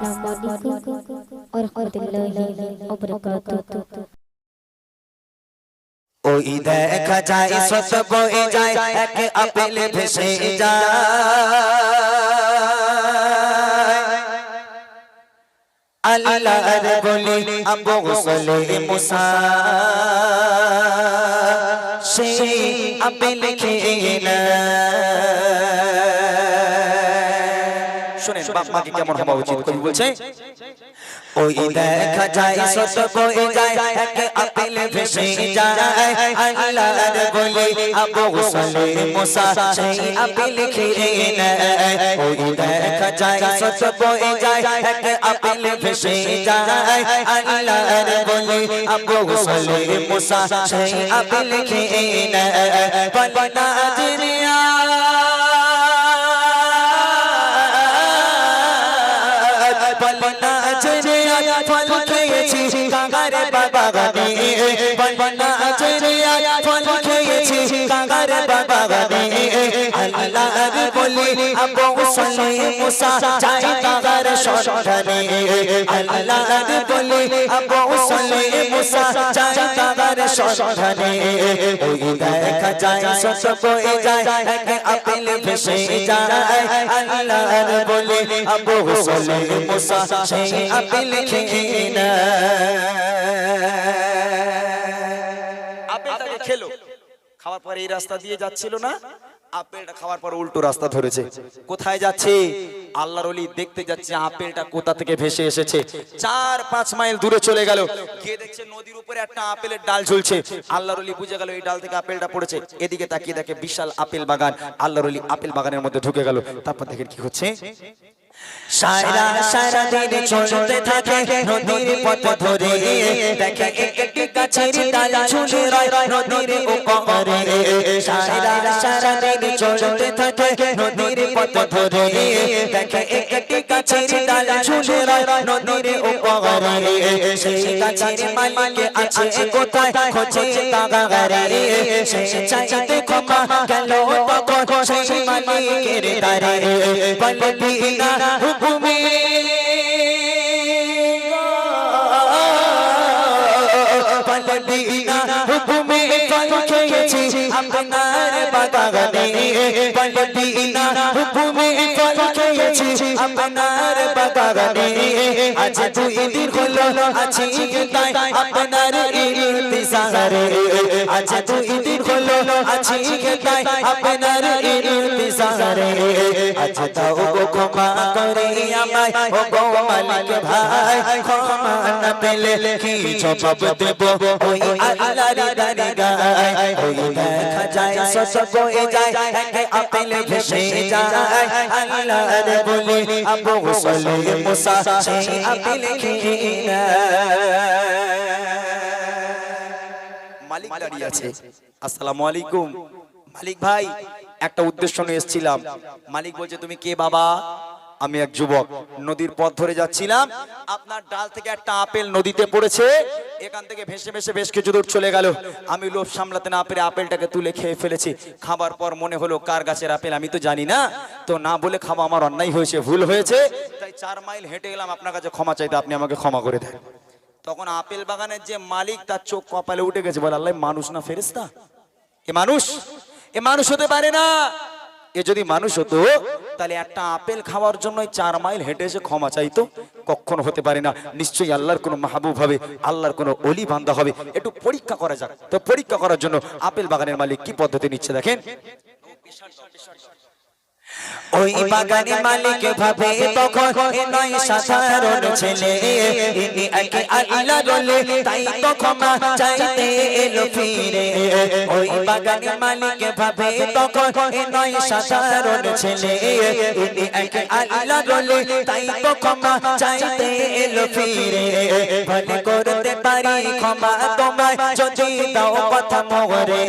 السلام عليكم ورحمة الله وبركاته ওই দেখা যায় সত বয়ে যায় এক আপেলে ভেসে যায়। আল্লাহ বলি, আবু গোসলে মুসা। সেই আপেল খেয়ে না শুনেন বাপ মাকে কেমন হওয়া উচিত কবি বলছে? ওই দেখা যায় সত বয়ে যায় এক আপেল ভেসে যায়। আল্লাহর বলি আবু গোসলে মুসা সেই আপেল খেয়ে নেয়। ওই দেখা যায় সত বয়ে যায় এক আপেল ভেসে যায়। আল্লাহর বলি আবু গোসলে মুসা সেই আপেল খেয়ে নেয়। বলনা জিরিয়া বলনা বলি, আবু মুসা চাই কাকার সন্ধানে। আল্লাহর বলি, আবু মুসা চাই কাকার সন্ধানে। ওই দেখা যায় সত বয়ে যায় আপেল ভেসে যায়। আল্লাহর বলি, আবু মুসা সেই আপেল খেয়ে খাওয়ার পরে এই রাস্তা দিয়ে যাচ্ছিল না? আপেলটা খাওয়ার পর উল্টো রাস্তা ধরেছে। কোথায় যাচ্ছে? আল্লাহর অলি দেখতে যাচ্ছে, আপেলটা কোথা থেকে ভেসে এসেছে। চার পাঁচ মাইল দূরে চলে গেল। গিয়ে দেখছে নদীর উপরে একটা আপেলের ডাল ঝুলছে। আল্লাহর অলি বুঝে গেল, এই ডাল থেকে আপেলটা পড়েছে। এদিকে তাকিয়ে দেখে বিশাল আপেল বাগান। আল্লাহর অলি আপেল বাগানের মধ্যে ঢুকে গেল। তারপর দেখেন কি হচ্ছে? সারা সারা দিন চলতে থাকে নদীর পথ ধরে দেখে একটি গাছের ডাল ঝুলে রয় নদীর উপরে সারা সারা দিন চলতে থাকে নদীর পথ ধরে। দেখে একটি গাছের ডাল ঝুলে রয় নদীর উপরে সেই গাছের মালিক আছে কোথায়? খোঁজে কাগারে সে চাইতে ক্ষমা গেল তখন সেই মালিকের দ্বারে। বলবি না হুকুমে বলবি না হুকুমে ফল খেয়েছি আপনার বাগানে। বলবি না হুকুমে ফল খেয়েছি। আপনার বাগানে। আজ দুই দিন হলো আছি তাই আপনার ইন্তজারে আজ দুই দিন হলো আছি তাই আপনার ইন্তজারে আজ তাও গো ক্ষমা করে আমায়, ও গো মালিক ভাই, ক্ষমা না পেলে কি জবাব দেব? ওই আল্লাহর দরগায়, ওই দেখা যায় সস বয়ে যায়, এক আপেল ভেসে যায়। আল্লাহর বলি মালিক দাঁড়িয়ে আছে। আসসালামু আলাইকুম। মালিক ভাই, একটা উদ্দেশ্য নিয়ে এসেছিলাম। মালিক বলছে, তুমি কে বাবা? আমি এক যুবক, নদীর পথ ধরে যাচ্ছিলাম। আপনার ডাল থেকে একটা আপেল নদীতে পড়েছে। এখান থেকে ভেসে ভেসে বেশ কিছু দূর চলে গেল। আমি লোভ সামলাতে না পেরে আপেলটাকে তুলে খেয়ে ফেলেছি। খাবার পর মনে হলো, কার গাছের আপেল আমি তো জানি না। তো না বলে খাওয়া আমার অন্যায় হয়েছে, ভুল হয়েছে। তাই চার মাইল হেঁটে গেলাম আপনার কাছে ক্ষমা চাইতে আপনি আমাকে ক্ষমা করে দেন। তখন আপেল বাগানের যে মালিক, তার চোখ কপালে উঠে গেছে। বলে, আল্লাহ মানুষ না ফেরেস্তা এ মানুষ? এ মানুষ হতে পারে না। এ যদি মানুষ হতো, তাহলে একটা আপেল খাওয়ার জন্য চার মাইল হেঁটে এসে ক্ষমা চাইতো। কখনো হতে পারে না, নিশ্চয়ই আল্লাহর কোনো মাহবুব হবে, আল্লাহর কোনো অলি বান্ধা হবে। একটু পরীক্ষা করা যাক। তো পরীক্ষা করার জন্য আপেল বাগানের মালিক কি পদ্ধতি নিচ্ছে দেখেন? ওই বাগানে মালিক ভাবে তখন নয় সাধারণ ছেলে ইনি একে আল্লাহ রলে তাই তো ক্ষমা চাইতে এলো ফিরে ওই বাগানে মালিক ভাবে তখন নয় সাধারণ ছেলে ইনি একে আল্লাহ রলে তাই তো ক্ষমা চাইতে এলো ফিরে ভলে করতে পারি ক্ষমা তোমায় যদি দাও কথা মোরে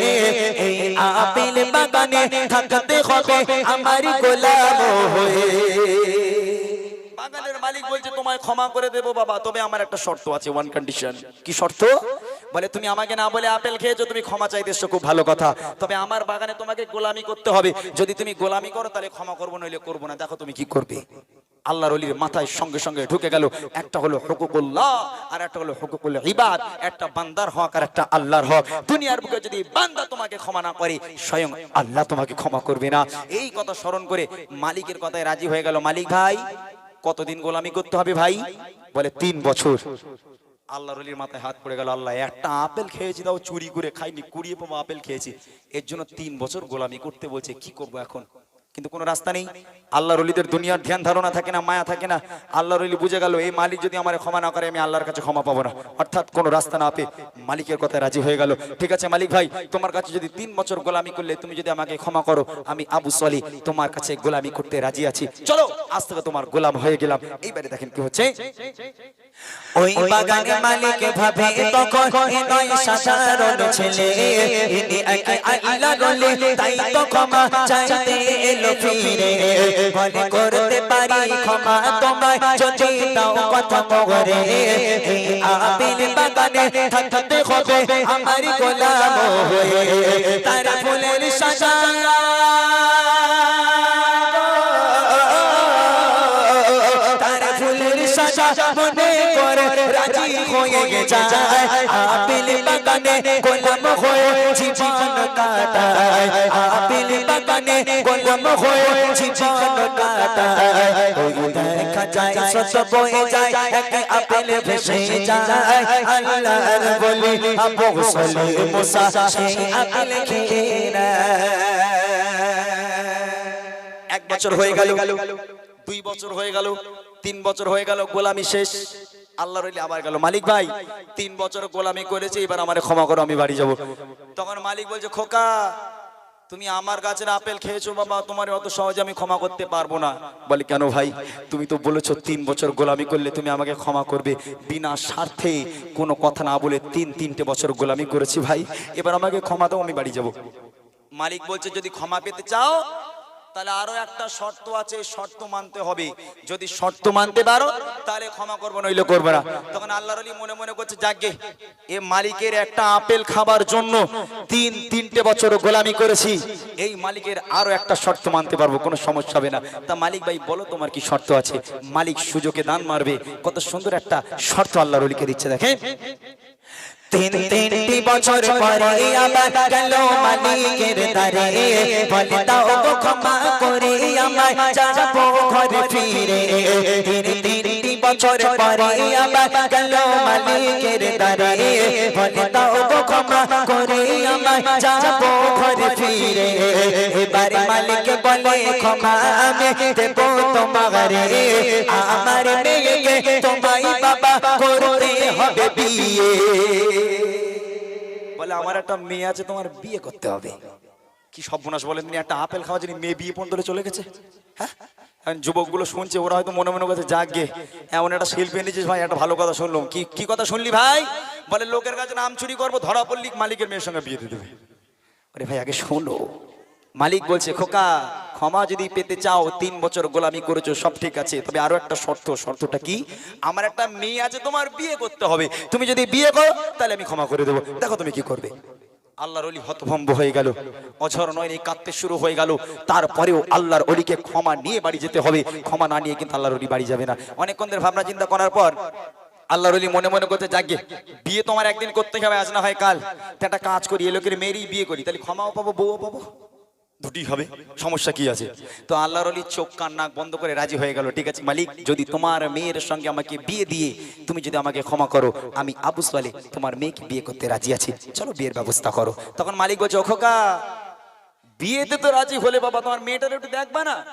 এই আপেল বাগানে থাকতে হবে আমার গোলাম হয়ে বাগানের মালিক বলছে, তোমায় ক্ষমা করে দেবো বাবা, তবে আমার একটা শর্ত আছে ওয়ান কন্ডিশন কি শর্ত? বলে, তুমি আমাকে না বলে আপেল খেয়েছো, তুমি ক্ষমা চাইতে এসছো খুব ভালো কথা। তবে আমার বাগানে তোমাকে গোলামি করতে হবে। যদি তুমি গোলামি করো, তাহলে ক্ষমা করব, নইলে করব না। দেখো তুমি কি করবে? আল্লাহর অলির মাথায় সঙ্গে সঙ্গে ঢুকে গেল। একটা হলো হুকুকুল্লাহ, আর একটা হলো হুকুকুল ইবাদ। একটা বান্দার হক, আর একটা আল্লাহর হক। দুনিয়ার বুকে যদি বান্দা তোমাকে ক্ষমা না করে, স্বয়ং আল্লাহ তোমাকে ক্ষমা করবে না। এই কথা স্মরণ করে মালিকের কথায় রাজি হয়ে গেল। মালিক ভাই কতদিন গোলামি করতে হবে ভাই? বলে, তিন বছর। আল্লাহ রলির মাথায় হাত পড়ে গেল, আল্লাহ, একটা আপেল খেয়েছি, তাও চুরি করে খাইনি কুড়িয়ে পাবো আপেল খেয়েছি। এর জন্য তিন বছর গোলামি করতে বলছে, কি করব এখন? কিন্তু কোনো রাস্তা নেই। আল্লাহর অলিদের দুনিয়ার ধ্যান ধারণা থাকে না, মায়া থাকে না। আল্লাহর অলি বুঝে গেল, এই মালিক যদি আমার ক্ষমা না করে, আমি আল্লাহর কাছে ক্ষমা পাবো না। অর্থাৎ কোনো রাস্তা না পেয়ে মালিকের কথায় রাজি হয়ে গেল। ঠিক আছে মালিক ভাই, তোমার কাছে যদি তিন বছর গোলামি করলে, তুমি যদি আমাকে ক্ষমা করো, আমি আবু সলি তোমার কাছে গোলামি করতে রাজি আছি। চলো, আজ থেকে তোমার গোলাম হয়ে গেলাম। এইবারে দেখেন কি হচ্ছে। ওই বাগানে মালিক ভাবে তখন নয় সাধারণ ছেলে। ইনি আল্লাহ রলে তাই তো ক্ষমা চাইতে এলো ফিরে বলে করতে পারি, ক্ষমা তোমায় যদি দাও কথা মগরে। এই আপেল বাগানে থাকতে হবে আমার গোলাম হয়ে। তার ফুলের সাজা। তার ফুলের সাজা মনে রাজি হয়ে যায়। আপেল বাগানে গোলাম হয়ে জীবন কাটায়। আপেল বাগানে গোলাম হয়ে জীবন কাটায়। দেখা যায় সত বয়ে যায়, এক ভেসে যায়। আল্লাহর বলি, আবু সলে মুসা সেই খেয়ে এক বছর হয়ে গেল, দুই বছর হয়ে গেল, তিন বছর হয়ে গেল, গোলামি শেষ। আল্লাহ রইলে আবার গেল। মালিক ভাই, তিন বছর গোলামি করেছে, এবার আমারে ক্ষমা করো, আমি বাড়ি যাব। তখন মালিক বলছে, খোকা, তুমি আমার গাছের আপেল খেয়েছো বাবা, তোমার অত সহজে আমি ক্ষমা করতে পারব না। বলে, কেন ভাই, তুমি তো বলেছ তিন বছর গোলামি করলে তুমি আমাকে ক্ষমা করবে। বিনা স্বার্থে কোনো কথা না বলে তিন, তিনটে বছর গোলামি করেছি ভাই, এবার আমাকে ক্ষমা দাও, আমি বাড়ি যাব। মালিক বলছে, যদি ক্ষমা পেতে চাও তাহলে আরও একটা শর্ত আছে শর্ত মানতে হবে। যদি শর্ত মানতে পারো, তাহলে ক্ষমা করব, নইলে করবে না। তখন আল্লাহর আলী মনে মনে করছে, যাকে এ মালিকের একটা আপেল খাবার জন্য তিন, তিনটে বছর গোলামি করেছি, এই মালিকের আরও একটা শর্ত মানতে পারব, কোনো সমস্যা হবে না। তা মালিক ভাই, বলো তোমার কি শর্ত আছে? মালিক সুযোগে দান মারবে। কত সুন্দর একটা শর্ত আল্লাহর আলীকে দিচ্ছে, দেখেন। তিন তিনটি বছর পরে আমার গেল মালিকের দারে বলে দাও ক্ষমা করে আমায় যাব ঘরে ফিরে। তিন বছর পরে আবার গেল মালিকের দ্বারে। বলে দাও গো ক্ষমা করে আমায় যাব ঘরে ফিরে। এবার মালিক বলে, ক্ষমা আমি দেব তোমারে। আমার মেয়েকে তোমায় বাবা করতে হবে বিয়ে। বলে, আমার একটা মেয়ে আছে, তোমার বিয়ে করতে হবে। কি সর্বনাশ বলেন একটা আপেল খাওয়া জন্য মেয়ে বিয়ে পর্যন্ত চলে গেছে? হ্যাঁ? যুবকগুলো শুনছে, ওরা হয়তো মনে মনে করছে যাক গে এমন একটা শিল্পী এনেছিস ভাই, একটা ভালো কথা শুনলাম। কি কি কথা শুনলি ভাই? বলে, লোকের কাছে নাম চুরি করব, ধরা পড়লি, মালিকের মেয়ের সঙ্গে বিয়ে দিয়ে দেবে। আরে ভাই, আগে শোনো। মালিক বলছে, খোকা, ক্ষমা যদি পেতে চাও, তিন বছর গোলামি করেছ, সব ঠিক আছে, তবে আরও একটা শর্ত, শর্তটা কি? আমার একটা মেয়ে আছে, তোমার বিয়ে করতে হবে। তুমি যদি বিয়ে করো, তাহলে আমি ক্ষমা করে দেবো। দেখো তুমি কি করবে। আল্লাহর অলি হতভম্ব হয়ে গেল। অঝর নয়নে কাঁদতে শুরু হয়ে গেল। তারপরেও আল্লাহর অলিকে ক্ষমা নিয়ে বাড়ি যেতে হবে। ক্ষমা না নিয়ে কিন্তু আল্লাহর অলি বাড়ি যাবে না। অনেকক্ষণ ধরে ভাবনা চিন্তা করার পর আল্লাহর অলি মনে মনে করতে জাগে, বিয়ে তোমার একদিন করতে হবে, আজ না হয় কাল। একটা কাজ করি, এ লোকের মেয়েরই বিয়ে করি, তাহলে ক্ষমাও পাবো, বউও পাবো? দুটি হবে, সমস্যা কি আছে? তো আল্লাহর অলি চোখ, কান, নাক বন্ধ করে রাজি হয়ে গেল, ঠিক আছে? মালিক, যদি তোমার মেয়ের সঙ্গে আমাকে বিয়ে দিয়ে তুমি যদি আমাকে ক্ষমা করো, আমি আবু সালে তোমার মেয়েকে বিয়ে করতে রাজি আছি। চলো বিয়ের ব্যবস্থা করো। তখন মালিক বলছে "ও খোকা বিয়েতে তো রাজি হলে বাবা, তোমার মেয়েটার একটু দেখবা না?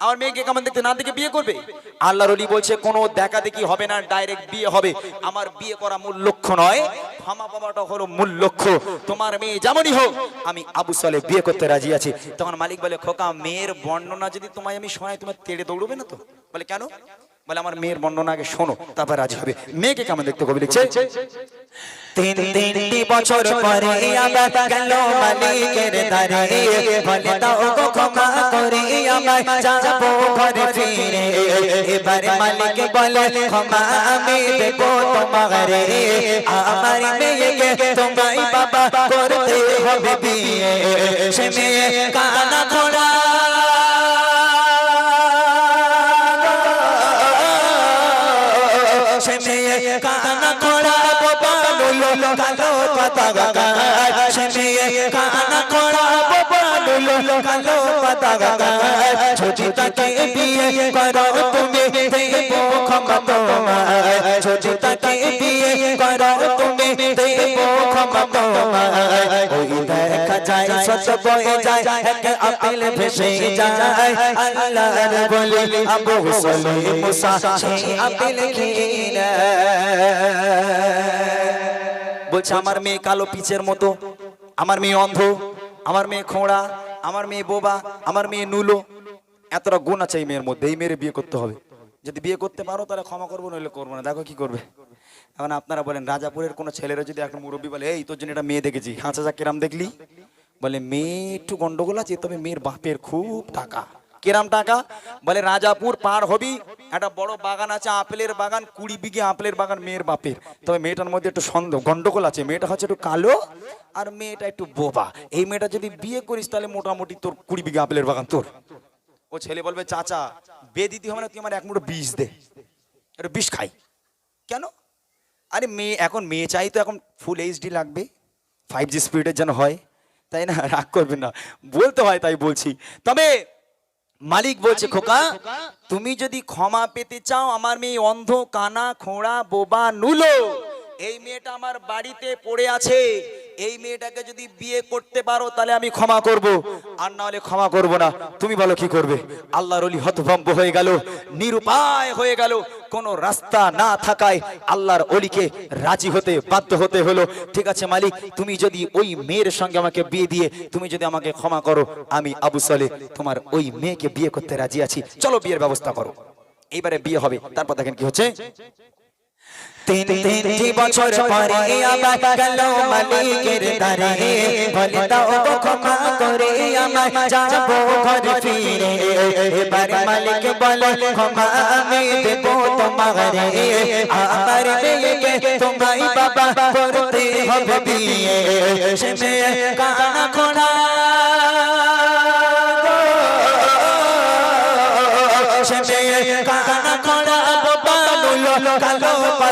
আমার মেয়েকে কেমন দেখতে না দেখে বিয়ে করবে? আল্লাহর অলি বলছে, কোনো দেখা দেখি হবে না, ডাইরেক্ট বিয়ে হবে। আমার বিয়ে করা মূল লক্ষ্য নয় ক্ষমা পাওয়াটা হলো মূল লক্ষ্য। তোমার মেয়ে যেমনই হোক, আমি আবু সালে বিয়ে করতে রাজি আছি। তখন মালিক বলে, খোকা, মেয়ের বর্ণনা যদি তোমায় আমি শোনাই তোমার তেড়ে দৌড়বে না তো? বলে, কেন? বলে, আমার মেয়ের বর্ণনা আগে শোনো, তারপর রাজি হবে। মেয়েকে কেমন দেখতে কবি লিখছে? তিন বছর পরে আবার গেল মালিকের গো ক্ষমা আমায়, যাব ঘরে ফিরে। মালিক বলে, ক্ষমা আমি আমার মেয়েকে বাবা করতে হবে বিয়ে। সে মেয়ে তাকে বিয়ে করো তুমি দেব ক্ষমা যদি তাকে বিয়ে করো তুমি দেব ক্ষমা ওই দেখা যায় বয়ে যায়, এক আপেল ভেসে যায়। আল্লাহর আবু মুসা আপেল বলছে, আমার মেয়ে কালো পিচের মতো, আমার মেয়ে অন্ধ, আমার মেয়ে খোঁড়া, আমার মেয়ে বোবা, আমার মেয়ে নুলো এতটা গুণ আছে এই মেয়ের মধ্যে, এই মেয়ের বিয়ে করতে হবে। যদি বিয়ে করতে পারো, তাহলে ক্ষমা করব, নইলে করব না। দেখো কি করবে। এখন আপনারা বলেন, রাজাপুরের কোনো ছেলেরা যদি একটা মুরব্বী বলে, এই, তোর জন্য একটা মেয়ে দেখেছি। হাঁচা যা কেরাম দেখলি? বলে মেয়ে একটু গন্ডগোল আছে, তবে মেয়ের বাপের খুব টাকা। কেরাম টাকা? বলে, রাজাপুর পার হবি, একটা বড় বাগান আছে, আপেলের বাগান, কুড়ি বিঘে আপেলের বাগান, মেয়ের বাপের। তবে মেয়েটার মধ্যে একটু সন্দেহ, গন্ডগোল আছে। মেয়েটা হচ্ছে একটু কালো আর মেয়েটা একটু বোবা। এই মেয়েটা যদি বিয়ে করিস, তাহলে মোটামুটি তোর কুড়ি বিঘে আপেলের বাগান তোর। ও ছেলে বলবে চাচা বিয়ে দিতে হবে না তুই আমার এক মুঠো বিষ দে। একটু বিষ খাই। কেন? আরে মেয়ে এখন মেয়ে চাই তো এখন ফুল এইচডি লাগবে। ফাইভ জি স্পিডের যেন হয়। তাই না? রাগ করবেন না। বলতে হয় তাই বলছি। তবে মালিক বলছে খোকা তুমি যদি ক্ষমা পেতে চাও আমার মেয়ে অন্ধ কানা খোঁড়া বোবা নুলো এই মেয়েটা আমার বাড়িতে পড়ে আছে। এই মেয়েটাকে যদি বিয়ে করতে পারো, তাহলে আমি ক্ষমা করব। আর না হলে ক্ষমা করব না। তুমি বলো কি করবে? আল্লাহর অলি হতভম্ব হয়ে গেল, নিরুপায় হয়ে গেল। কোনো রাস্তা না থাকায় আল্লাহর অলিকে রাজি হতে বাধ্য হতে হলো। ঠিক আছে, মালিক, তুমি যদি ওই মেয়ের সঙ্গে আমাকে বিয়ে দিয়ে, তুমি যদি আমাকে ক্ষমা করো, আমি আবু সালে তোমার ওই মেয়েকে বিয়ে করতে রাজি আছি। চলো বিয়ের ব্যবস্থা করো। এইবারে বিয়ে হবে, তারপর দেখেন কি হচ্ছে। তিন তিনটি বছর পরে আবার গেল মালিকের দ্বারে। বলে দাও গো ক্ষমা করে আমার যাব ঘর ফিরে। এবার মালিক বলে, ক্ষমা আমি দেব তোমারে। আমার মেয়েকে তোমায় বাবা করতে হবে বিয়ে। সে মেয়ে কানা খোড়া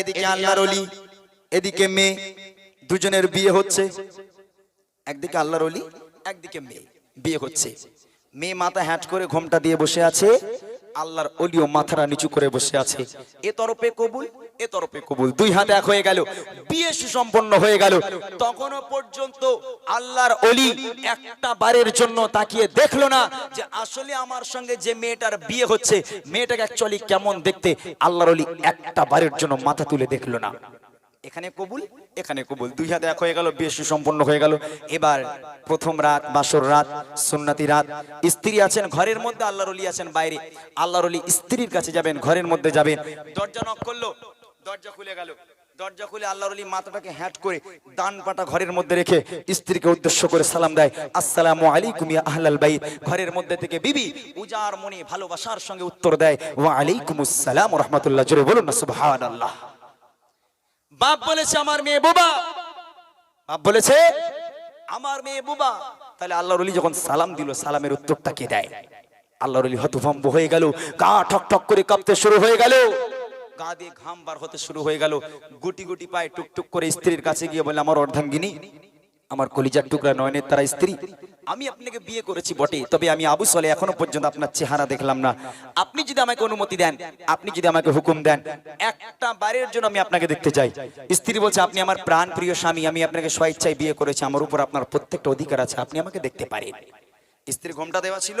এদিকে আল্লাহর অলি এদিকে মেয়ে দুজনের বিয়ে হচ্ছে। একদিকে আল্লাহর অলি একদিকে মেয়ে বিয়ে হচ্ছে। মেয়ে মাথা হ্যাট করে ঘোমটা দিয়ে বসে আছে। আল্লাহর অলিও মাথারা নিচু করে বসে আছে। এ তরফে কবুল এ তরফে কবুল। দুই হাতে এক হয়ে গেল, বিয়ে সুসম্পন্ন হয়ে গেল। তখনও পর্যন্ত আল্লাহর অলি একটা বারের জন্য তাকিয়ে দেখল না যে আসলে আমার সঙ্গে যে মেয়েটার বিয়ে হচ্ছে, মেয়েটাকে অ্যাকচুয়ালি কেমন দেখতে আল্লাহর অলি একটা বারের জন্য মাথা তুলে দেখল না। এখানে কবুল এখানে কবুল। দুই হাতে এক হয়ে গেল, বিয়ে সুসম্পন্ন হয়ে গেল। এবার প্রথম রাত, বাসর রাত, সুন্নাতি রাত। স্ত্রী আছেন ঘরের মধ্যে, আল্লাহর আছেন বাইরে। আল্লাহর স্ত্রীর কাছে যাবেন, ঘরের মধ্যে যাবেন। দরজা নক করল দরজা খুলে গেল। দরজা খুলে আল্লাহর অলি মাথাটাকে হ্যাট করে ডান পাটা ঘরের মধ্যে রেখে স্ত্রীকে উদ্দেশ্য করে সালাম দেয়। আসসালামু আলাইকুম ইয়া আহলাল বাইত। ঘরের মধ্যে থেকে বিবি উজার মনে ভালোবাসার সঙ্গে উত্তর দেয়, ওয়া আলাইকুমুস সালাম ওয়া রাহমাতুল্লাহ। জোরে বলুন না, সুবহানাল্লাহ। বাপ বলেছে, আমার মেয়ে বোবা। বাপ বলেছে, আমার মেয়ে বোবা। তাহলে আল্লাহর অলি যখন সালাম দিল, সালামের উত্তরটা কে দেয়? আল্লাহর অলি হতভম্ব হয়ে গেল, গা ঠক ঠক করে কাঁপতে শুরু হয়ে গেল। গা দিয়ে ঘাম বার হতে শুরু হয়ে গেল। গুটি গুটি পায়ে টুকটুক করে স্ত্রীর কাছে গিয়ে বলে আমার অর্ধাঙ্গিনী, আমার কলিজার টুকরা নয়নের তারা স্ত্রী। আমি আপনাকে বিয়ে করেছি বটে, তবে আমি আবু সলে এখনও পর্যন্ত আপনার চেহারা দেখলাম না। আপনি যদি আমাকে অনুমতি দেন, আপনি যদি আমাকে হুকুম দেন, একটা বারের জন্য আমি আপনাকে দেখতে চাই। স্ত্রী বলছে, আপনি আমার প্রাণ প্রিয় স্বামী, আমি আপনাকে স্বেচ্ছায় বিয়ে করেছি। আমার উপর আপনার প্রত্যেকটা অধিকার আছে, আপনি আমাকে দেখতে পারেন। স্ত্রী ঘোমটা দেওয়া ছিল।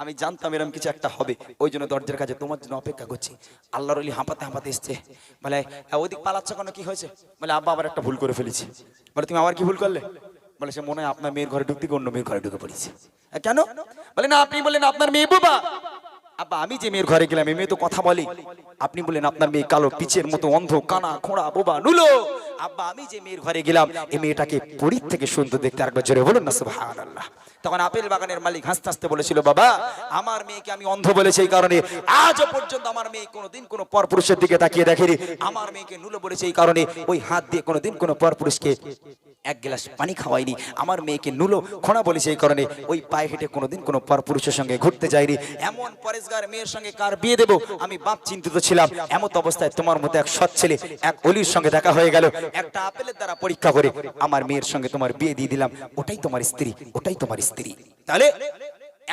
আমি জানতাম এরকম কিছু একটা হবে। ওই জন্য দরজার কাছে তোমার জন্য অপেক্ষা করছি। আল্লাহর অলি হাঁপাতে হাঁপাতে এসছে। বলে "এ, ওদিক পালাচ্ছ কেন? কি হয়েছে? বলে আব্বা আবার একটা ভুল করে ফেলেছি। বলে তুমি আবার কি ভুল করলে? বলে সে মনে হয় আপনার মেয়ের ঘরে ঢুকতে অন্য মেয়ের ঘরে ঢুকে পড়েছে। কেন? বলে না আপনি বললেন আপনার মেয়ে বাবা। আব্বা আমি যে মেয়ের ঘরে গেলাম মেয়ে তো কথা বলে। আপনি বললেন আপনার মেয়ে কালো পিচের মতো অন্ধ কানা খোঁড়া বোবা নুলো। আব্বা, আমি যে মেয়ের ঘরে গেলাম এই মেয়েটাকে পরীর থেকে সুন্দর দেখতে আরেকবার জোরে বলুন না, সুবহানাল্লাহ। তখন আপেল বাগানের মালিক হাসতে হাসতে বলেছিল, বাবা, আমার মেয়েকে আমি অন্ধ বলেছি এই কারণে, আজও পর্যন্ত আমার মেয়ে কোনোদিন কোনো পরপুরুষের দিকে তাকিয়ে দেখেনি। আমার মেয়েকে নুলো বলেছে এই কারণে, ওই হাত দিয়ে কোনোদিন কোনো পরপুরুষকে এক গ্লাস পানি খাওয়াইনি আমার মেয়েকে নুলো খোঁড়া বলেছে এই কারণে, ওই পায়ে হেঁটে কোনোদিন কোনো পরপুরুষের সঙ্গে ঘুরতে যাইনি এমন পরেশগার মেয়ের সঙ্গে কার বিয়ে দেবো? আমি বাপ চিন্তিত ছিলাম। এমত অবস্থায় তোমার মতো এক সৎ ছেলে, এক অলির সঙ্গে দেখা হয়ে গেল। একটা আপেলের দ্বারা পরীক্ষা করে আমার মেয়ের সঙ্গে তোমার বিয়ে দিয়ে দিলাম, ওটাই তোমার স্ত্রী, ওটাই তোমার স্ত্রী। তাহলে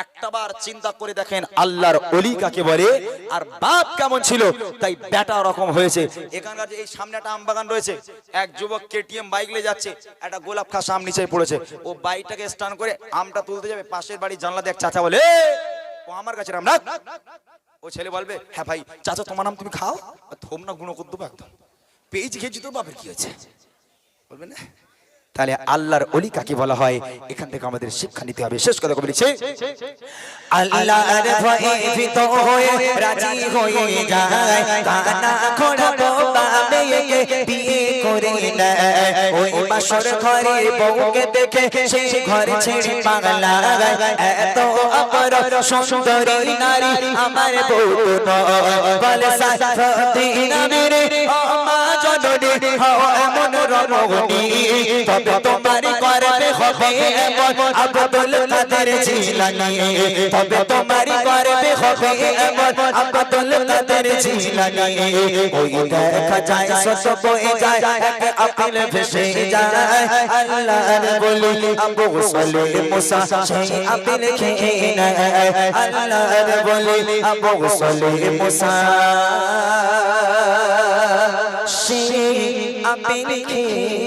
একটাবার চিন্তা করে দেখেন, আল্লাহর অলি কাকে বলে? আর বাপ কেমন ছিল? তাই রকম হয়েছে। এখানকার এই সামনে একটা রয়েছে, এক যুবক কেটিএম বাইক নিয়ে যাচ্ছে, একটা গোলাপ খাস আম নিচে পড়েছে। ও বাইকটাকে স্টান করে আমটা তুলতে যাবে, পাশের বাড়ির জানলা দেখ চাচা বলে ও আমার কাছে রাম ও ছেলে বলবে হ্যাঁ ভাই, চাচা তোমার নাম তুমি খাও? থোম না গুণ করতে একদম। পেয়েছি খেয়েছি তোর বাপের কি হয়েছে? বলবে না। তাহলে আল্লাহর অলি কাকে বলা হয়? এখান থেকে আমাদের শিক্ষা নিতে হবে। শেষ কথা বলেছে। আল্লাহর আমার বউ বলে হও এমন রমণী তবে তোমার করবে হবে এমন আব্দুল কাদের জিলানী তবে তোমার করবে হবে এমন আব্দুল কাদের জিলানী ওই দেখা যায় সত বয়ে যায় এক আপিল ভেসে যায়। আল্লাহর বলি আবু সলে মুসা সেই আপিল খেয়ে নেয় আল্লাহর বলি আবু সলে মুসা। সেই আপিল খেয়ে